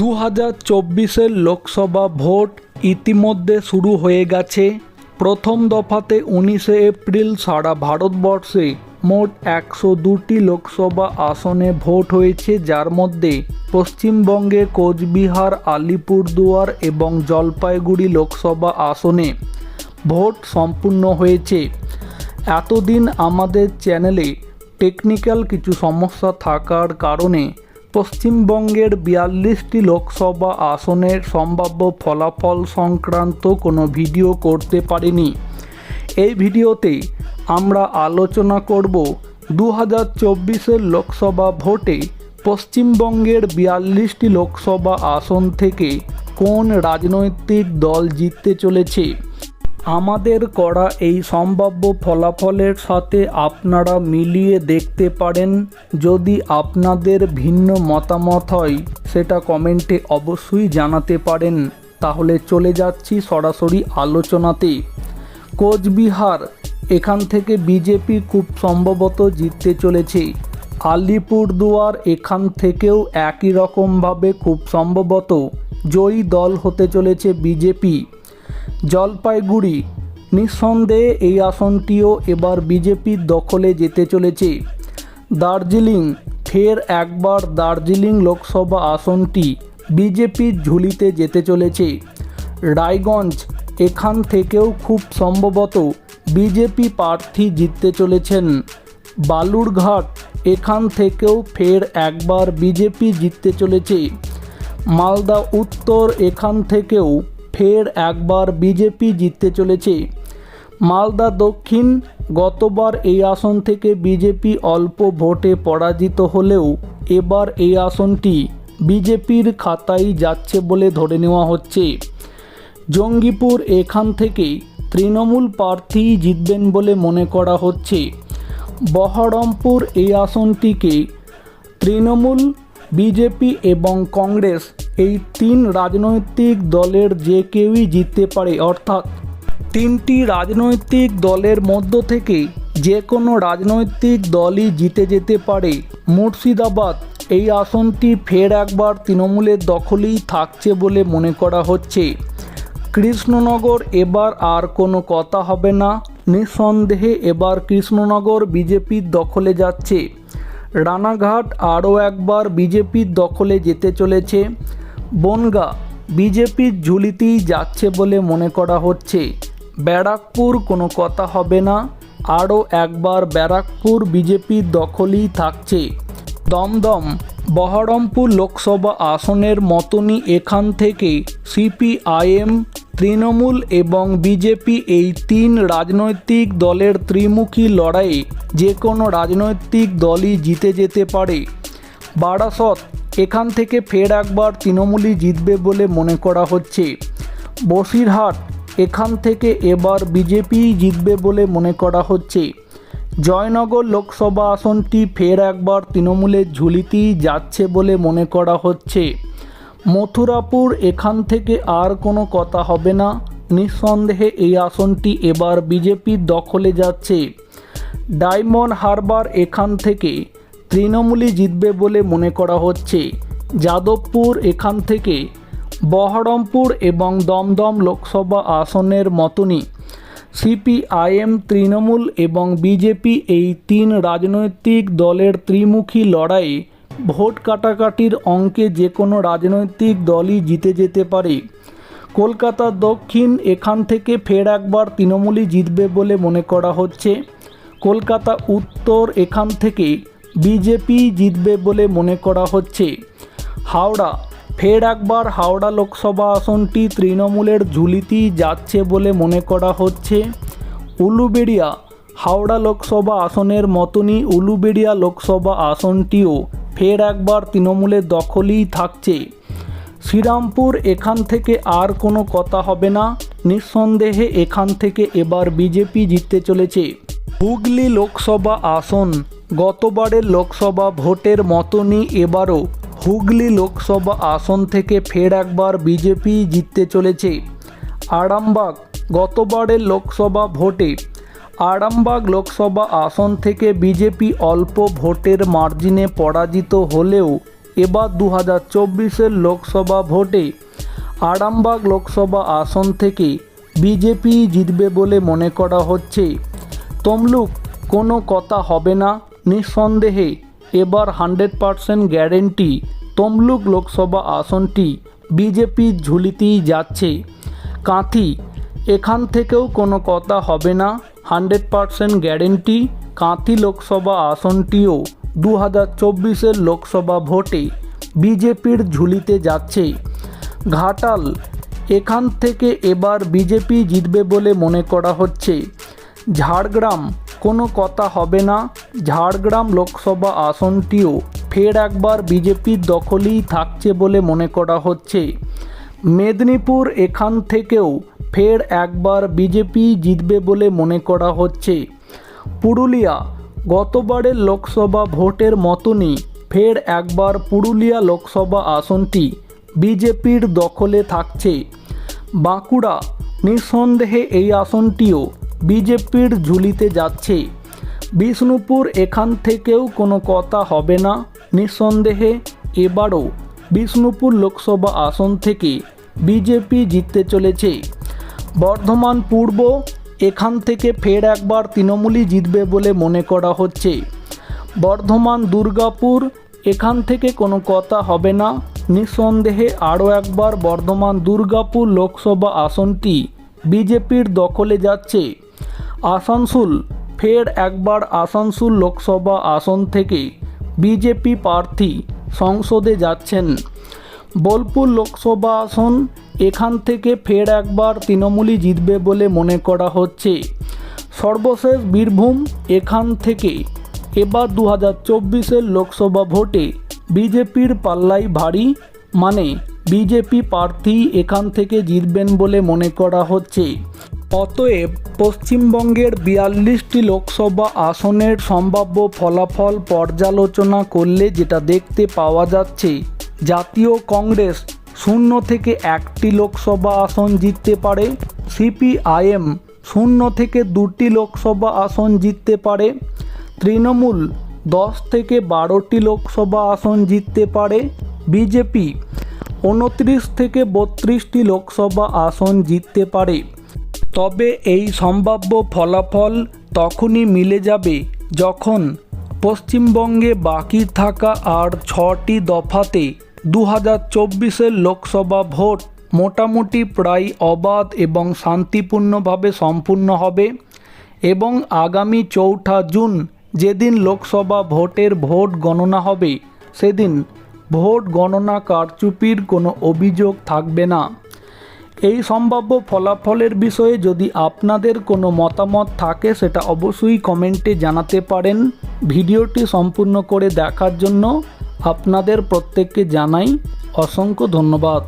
দু হাজার চব্বিশের লোকসভা ভোট ইতিমধ্যে শুরু হয়ে গেছে। প্রথম দফাতে উনিশে এপ্রিল সারা ভারতবর্ষে মোট একশো দুটি লোকসভা আসনে ভোট হয়েছে, যার মধ্যে পশ্চিমবঙ্গে কোচবিহার, আলিপুরদুয়ার এবং জলপাইগুড়ি লোকসভা আসনে ভোট সম্পূর্ণ হয়েছে। এতদিন আমাদের চ্যানেলে টেকনিক্যাল কিছু সমস্যা থাকার কারণে পশ্চিমবঙ্গের বিয়াল্লিশটি লোকসভা আসনের সম্ভাব্য ফলাফল সংক্রান্ত কোনো ভিডিও করতে পারিনি। এই ভিডিওতে আমরা আলোচনা করব দু হাজার চব্বিশের লোকসভা ভোটে পশ্চিমবঙ্গের বিয়াল্লিশটি লোকসভা আসন থেকে কোন রাজনৈতিক দল জিততে চলেছে। আমাদের করা এই সম্ভাব্য ফলাফলের সাথে আপনারা মিলিয়ে দেখতে পারেন। যদি আপনাদের ভিন্ন মতামত হয়, সেটা কমেন্টে অবশ্যই জানাতে পারেন। তাহলে চলে যাচ্ছি সরাসরি আলোচনাতে। কোচবিহার, এখান থেকে বিজেপি খুব সম্ভবত জিততে চলেছে। আলিপুরদুয়ার, এখান থেকেও একই রকমভাবে খুব সম্ভবত। জয়ী দল হতে চলেছে বিজেপি। জলপাইগুড়ি। নিঃসন্দেহে এই আসনটিও এবার বিজেপির দখলে যেতে চলেছে। দার্জিলিং, ফের একবার দার্জিলিং লোকসভা আসনটি বিজেপির ঝুলিতে যেতে চলেছে। রায়গঞ্জ, এখান থেকেও খুব সম্ভবত বিজেপি প্রার্থী জিততে চলেছেন। বালুরঘাট, এখান থেকেও ফের একবার বিজেপি জিততে চলেছে। মালদা উত্তর, এখান থেকেও ফের একবার বিজেপি জিততে চলেছে। মালদা দক্ষিণ গতবার এই আসন থেকে বিজেপি অল্প ভোটে পরাজিত হলেও এবার এই আসনটি বিজেপির খাতায় যাচ্ছে বলে ধরে নেওয়া হচ্ছে। জঙ্গিপুর এখান থেকে তৃণমূল প্রার্থী জিতবেন বলে মনে করা হচ্ছে। বহরমপুর এই আসনটিকে তৃণমূল বিজেপি এবং কংগ্রেস এই তিন রাজনৈতিক দলের যে কেউই জিততে পারে, অর্থাৎ তিনটি রাজনৈতিক দলের মধ্য থেকে যে কোনো রাজনৈতিক দলই জিতে যেতে পারে। মুর্শিদাবাদ, এই আসনটি ফের একবার তৃণমূলের দখলেই থাকছে বলে মনে করা হচ্ছে। কৃষ্ণনগর, এবার আর কোনো কথা হবে না। নিঃসন্দেহে এবার কৃষ্ণনগর বিজেপির দখলে যাচ্ছে। রানাঘাট আরও একবার বিজেপির দখলে যেতে চলেছে। বনগা, বিজেপির ঝুলিতেই যাচ্ছে বলে মনে করা হচ্ছে। ব্যারাকপুর কোনো কথা হবে না, আরও একবার ব্যারাকপুর বিজেপির দখলেই থাকছে। দমদম, বহরমপুর লোকসভা আসনের মতনই এখান থেকে সিপিআইএম তৃণমূল এবং বিজেপি এই তিন রাজনৈতিক দলের ত্রিমুখী লড়াইয়ে যে কোনো রাজনৈতিক দলই জিতে যেতে পারে। বারাসত, এখান থেকে ফের একবার তৃণমূলই জিতবে বলে মনে করা হচ্ছে। বসিরহাট, এখান থেকে এবার বিজেপি জিতবে বলে মনে করা হচ্ছে। জয়নগর লোকসভা আসনটি ফের একবার তৃণমূলের ঝুলিতেই যাচ্ছে বলে মনে করা হচ্ছে। মথুরাপুর, এখান থেকে আর কোনো কথা হবে না। নিঃসন্দেহে এই আসনটি এবার বিজেপির দখলে যাচ্ছে। ডায়মন্ড হারবার এখান থেকে তৃণমূলই জিতবে বলে মনে করা হচ্ছে। যাদবপুর এখান থেকে বহরমপুর এবং দমদম লোকসভা আসনের মতনই সিপিআইএম, তৃণমূল এবং বিজেপি এই তিন রাজনৈতিক দলের ত্রিমুখী লড়াইয়ে ভোট কাটাকাটির অঙ্কে যে কোনো রাজনৈতিক দলই জিতে যেতে পারে। কলকাতা দক্ষিণ এখান থেকে ফের একবার তৃণমূলই জিতবে বলে মনে করা হচ্ছে। কলকাতা উত্তর এখান থেকে বিজেপি জিতবে বলে মনে করা হচ্ছে। হাওড়া, ফের একবার হাওড়া লোকসভা আসনটি তৃণমূলের ঝুলিতেই যাচ্ছে বলে মনে করা হচ্ছে। উলুবেড়িয়া, হাওড়া লোকসভা আসনের মতনই উলুবেড়িয়া লোকসভা আসনটিও ফের একবার তৃণমূলের দখলেই থাকছে। শ্রীরামপুর এখান থেকে আর কোনো কথা হবে না। নিঃসন্দেহে এখান থেকে এবার বিজেপি জিততে চলেছে। হুগলি লোকসভা আসন। গতবারের লোকসভা ভোটের মতনই এবারও হুগলি লোকসভা আসন থেকে ফের একবার বিজেপি জিততে চলেছে। আরামবাগ। গতবারের লোকসভা ভোটে আরামবাগ লোকসভা আসন থেকে বিজেপি অল্প ভোটের মার্জিনে পরাজিত হলেও এবার দু হাজার লোকসভা ভোটে আরামবাগ লোকসভা আসন থেকে বিজেপি জিতবে বলে মনে করা হচ্ছে। তমলুক, কোনো কথা হবে না, নিঃসন্দেহে এবার hundred percent guarantee Tamluk Lok Sabha আসনটি বিজেপির ঝুলিতেই যাচ্ছে। কাঁথি, এখান থেকেও কোনো কথা হবে না hundred percent guarantee Kanthi Lok Sabha আসনটিও দু হাজার চব্বিশের লোকসভা ভোটে বিজেপির ঝুলিতে যাচ্ছে। ঘাটাল, এখান থেকে এবার বিজেপি জিতবে বলে মনে করা হচ্ছে। ঝাড়গ্রাম, কোনো কথা হবে না। ঝাড়গ্রাম লোকসভা আসনটিও ফের একবার বিজেপির দখলেই থাকছে বলে মনে করা হচ্ছে। মেদিনীপুর, এখান থেকেও ফের একবার বিজেপি জিতবে বলে মনে করা হচ্ছে। পুরুলিয়া, গতবারের লোকসভা ভোটের মতনই ফের একবার পুরুলিয়া লোকসভা আসনটি বিজেপির দখলে থাকছে। বাঁকুড়া, নিঃসন্দেহে এই আসনটিও বিজেপির ঝুলিতে যাচ্ছে। বিষ্ণুপুর এখান থেকেও কোনো কথা হবে না। নিঃসন্দেহে এবারও বিষ্ণুপুর লোকসভা আসন থেকে বিজেপি জিততে চলেছে। বর্ধমান পূর্ব, এখান থেকে ফের একবার তৃণমূলই জিতবে বলে মনে করা হচ্ছে। বর্ধমান, দুর্গাপুর, এখান থেকে কোনো কথা হবে না। নিঃসন্দেহে আরও একবার বর্ধমান, দুর্গাপুর লোকসভা আসনটি বিজেপির দখলে যাচ্ছে। আসানসোল, ফের একবার আসানসোল লোকসভা আসন থেকে বিজেপি প্রার্থী সংসদে যাচ্ছেন। বোলপুর লোকসভা আসন এখান থেকে ফের একবার তৃণমূলই জিতবে বলে মনে করা হচ্ছে। সর্বশেষ বীরভূম এখান থেকে। এবার দু হাজার চব্বিশের লোকসভা ভোটে বিজেপির পাল্লাই ভারী মানে বিজেপি প্রার্থী এখান থেকে জিতবেন বলে মনে করা হচ্ছে। অতএব পশ্চিমবঙ্গের বিয়াল্লিশটি লোকসভা আসনের সম্ভাব্য ফলাফল পর্যালোচনা করলে যেটা দেখতে পাওয়া যাচ্ছে, জাতীয় কংগ্রেস শূন্য থেকে একটি লোকসভা আসন জিততে পারে। সিপিআইএম শূন্য থেকে দুটি লোকসভা আসন জিততে পারে। তৃণমূল দশ থেকে বারোটি লোকসভা আসন জিততে পারে। বিজেপি উনত্রিশ থেকে বত্রিশটি লোকসভা আসন জিততে পারে। তবে এই সম্ভাব্য ফলাফল তখনই মিলে যাবে যখন পশ্চিমবঙ্গে বাকি থাকা আর ছটি দফাতে দু হাজার চব্বিশের লোকসভা ভোট মোটামুটি প্রায় অবাধ এবং শান্তিপূর্ণভাবে সম্পূর্ণ হবে এবং আগামী চৌঠা জুন যেদিন লোকসভা ভোটের ভোট গণনা হবে, সেদিন ভোট গণনা কারচুপির কোনো অভিযোগ থাকবে না। এই সম্ভাব্য ফলাফলের বিষয়ে যদি আপনাদের কোনো মতামত থাকে, সেটা অবশ্যই কমেন্টে জানাতে পারেন। ভিডিওটি সম্পূর্ণ করে দেখার জন্য আপনাদের প্রত্যেককে জানাই অসংখ্য ধন্যবাদ।